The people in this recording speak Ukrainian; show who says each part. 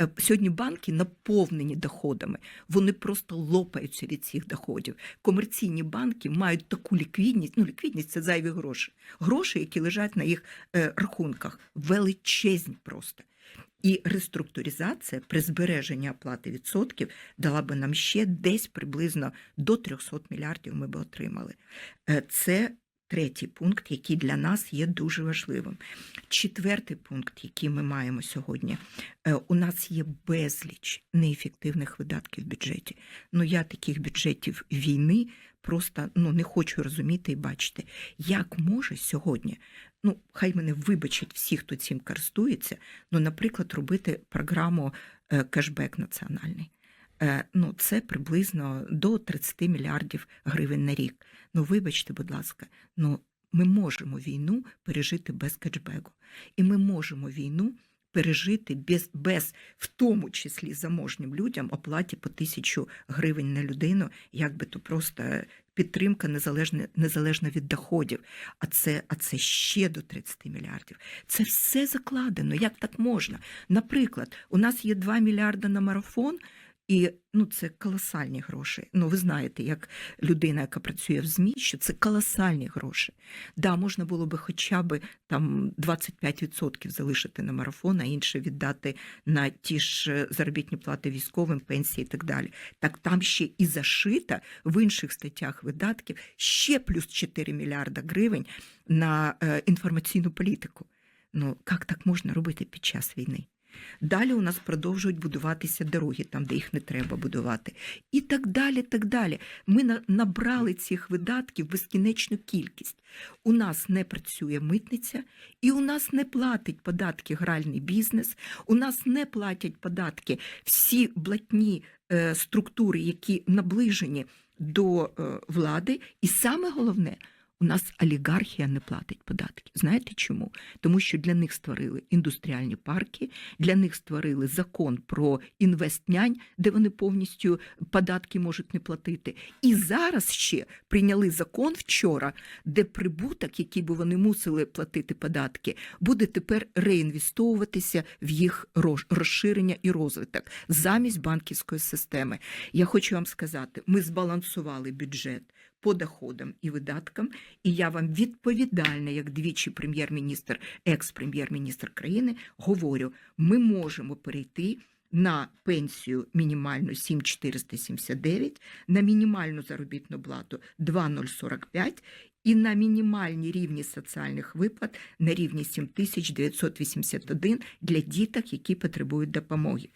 Speaker 1: Е, Сьогодні банки наповнені доходами, вони просто лопаються від цих доходів. Комерційні банки мають таку ліквідність. Ну, ліквідність це зайві гроші. Гроші, які лежать на їх е, рахунках, величезні просто. І реструктуризація при збереженні оплати відсотків дала би нам ще десь приблизно до 300 мільярдів ми би отримали. Е, Це третій пункт, який для нас є дуже важливим. Четвертий пункт, який ми маємо сьогодні, Е, у нас є безліч неефективних видатків в бюджеті. Ну я таких бюджетів війни просто ну не хочу розуміти і бачити, як може сьогодні. Ну, хай мене вибачать всі, хто цим користується. Ну, наприклад, робити програму е, кешбек національний. Е, Ну, це приблизно до 30 мільярдів гривень на рік. Ну, вибачте, будь ласка, ну ми можемо війну пережити без кешбеку. І ми можемо війну пережити без, без в тому числі заможнім людям оплаті по тисячу гривень на людину, як би то просто підтримка незалежна, незалежно від доходів. А це, а це ще до 30 мільярдів. Це все закладено. Як так можна? Наприклад, у нас є 2 мільярди на марафон. І ну, це колосальні гроші. Ну, ви знаєте, як людина, яка працює в ЗМІ, що це колосальні гроші. Да, можна було би хоча б там 25% залишити на марафон, а інше віддати на ті ж е, заробітні плати військовим, пенсії і так далі. Так там ще і зашита в інших статтях видатків ще плюс 4 мільярда гривень на е, інформаційну політику. Ну, як так можна робити під час війни? Далі у нас продовжують будуватися дороги, там, де їх не треба будувати. І так далі. так далі. Ми на- набрали цих видатків безкінечну кількість. У нас не працює митниця, і у нас не платить податки гральний бізнес, у нас не платять податки всі блатні е, структури, які наближені до е, влади. І саме головне, у нас олігархія не платить податки. Знаєте чому? Тому що для них створили індустріальні парки, для них створили закон про інвестнянь, де вони повністю податки можуть не платити. І зараз ще прийняли закон вчора, де прибуток, який би вони мусили платити податки, буде тепер реінвестовуватися в їх розширення і розвиток замість банківської системи. Я хочу вам сказати, ми збалансували бюджет по доходам і видаткам, і я вам відповідальна, як двічі прем'єр-міністр, екс-прем'єр-міністр країни, говорю, ми можемо перейти. На пенсію мінімальну 7,479, на мінімальну заробітну плату 2,045 і на мінімальні рівні соціальних виплат на рівні 7981 для діток, які потребують допомоги.